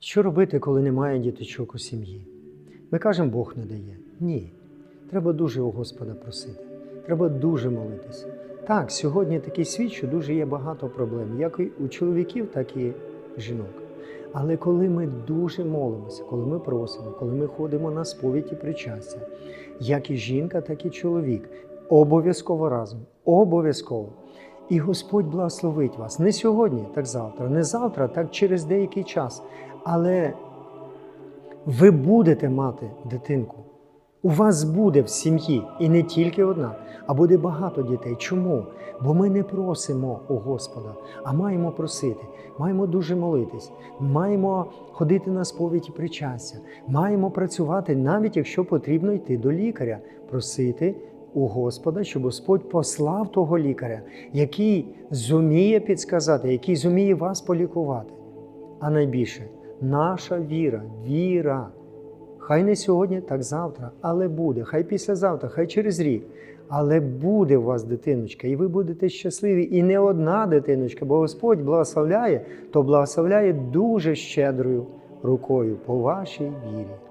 Що робити, коли немає діточок у сім'ї? Ми кажемо, Бог не дає. Ні. Треба дуже у Господа просити. Треба дуже молитися. Так, сьогодні такий світ, що дуже є багато проблем, як і у чоловіків, так і жінок. Але коли ми дуже молимося, коли ми просимо, коли ми ходимо на сповідь і причастя, як і жінка, так і чоловік, обов'язково разом, обов'язково. І Господь благословить вас не сьогодні, так завтра, не завтра, так через деякий час. Але ви будете мати дитинку. У вас буде в сім'ї і не тільки одна, а буде багато дітей. Чому? Бо ми не просимо у Господа, а маємо просити, маємо дуже молитись, маємо ходити на сповідь і причастя, маємо працювати, навіть якщо потрібно йти до лікаря, просити у Господа, щоб Господь послав того лікаря, який зуміє підсказати, який зуміє вас полікувати. А найбільше наша віра, віра. Хай не сьогодні, так завтра, але буде. Хай післязавтра, хай через рік. Але буде у вас дитиночка, і ви будете щасливі. І не одна дитиночка, бо Господь благословляє, то благословляє дуже щедрою рукою по вашій вірі.